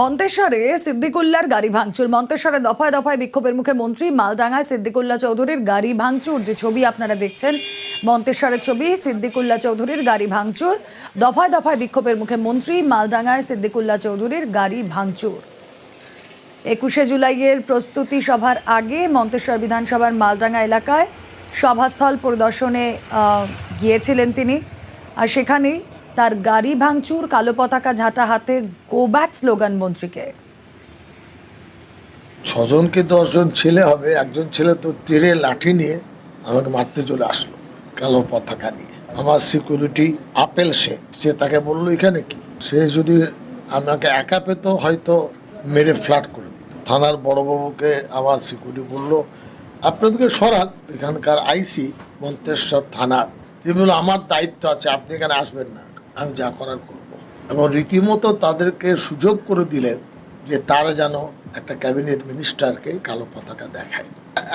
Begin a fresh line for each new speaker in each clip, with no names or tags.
মন্তেশ্বরে সিদ্দিকুল্লার গাড়ি ভাঙচুর। মন্তেশ্বরে দফায় দফায় বিক্ষোভের মুখে মন্ত্রী মালডাঙ্গায় সিদ্দিকুল্লা চৌধুরীর গাড়ি ভাঙচুর। যে ছবি আপনারা দেখছেন, মন্তেশ্বরের ছবি, সিদ্দিকুল্লা চৌধুরীর গাড়ি ভাঙচুর। দফায় দফায় বিক্ষোভের মুখে মন্ত্রী মালডাঙ্গায় সিদ্দিকুল্লা চৌধুরীর গাড়ি ভাঙচুর। একুশে জুলাইয়ের প্রস্তুতি সভার আগে মন্তেশ্বর বিধানসভার মালডাঙ্গা এলাকায় সভাস্থল পরিদর্শনে গিয়েছিলেন তিনি। আর সেখানেই তার গাড়ি ভাঙচুর, কালো পতাকা ঝাঁটা হাতে গো স্লোগান মন্ত্রীকে।
ছজন কি দশজন ছেলে হবে, একজন ছেলে তো তীরে লাঠি নিয়ে আমাকে মারতে চলে আসলো, কালো পতাকা নিয়ে। আমার সিকিউরিটি আপেল সে সে তাকে বলল, এখানে কি? সে যদি আমাকে একা পেত, হয়তো মেরে ফ্ল্যাট করে দিত। থানার বড়বাবুকে আমার সিকিউরিটি বলল, আপনাদেরকে সরান, এখানকার আইসি, মন্তেশ্বর থানার। তিনি বলল, আমার দায়িত্ব আছে, আপনি এখানে আসবেন না। আমি যা করার করব। এবং রীতিমতো তাদেরকে সুযোগ করে দিলেন যে তারা যেন একটা ক্যাবিনেট মিনিস্টারকে কালো পতাকা দেখায়।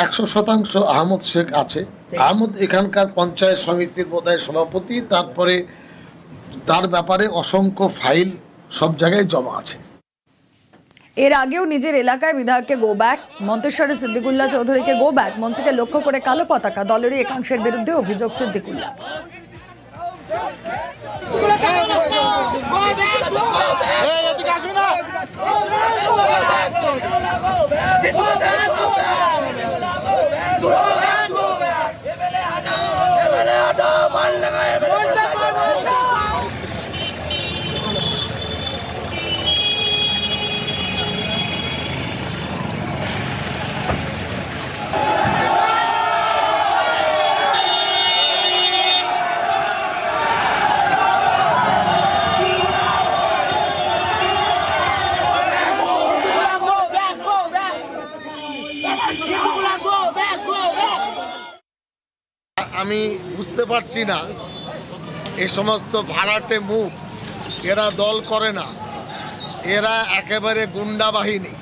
একশো শতাংশ আহমদ শেখ আছে। আহমদ এখানকার পঞ্চায়েত সমিতির বোধহয় সভাপতি। তারপরে তার ব্যাপারে অসংখ্য ফাইল সব জায়গায় জমা আছে।
এর আগেও নিজের এলাকায় বিধায়ককে গো ব্যাক মন্তেশ্বরে সিদ্দিকুল্লা চৌধুরীকে গো ব্যাক মন্ত্রীকে লক্ষ্য করে কালো পতাকা দলেরই একাংশের বিরুদ্ধে অভিযোগ সিদ্দিকুল্লা।
Ei, Edgasmina! Edgasmina!
আমি বুঝতে পারছি না। এই সমস্ত ভাড়াটে মুখ, এরা দল করে না। এরা একেবারে গুন্ডা বাহিনী।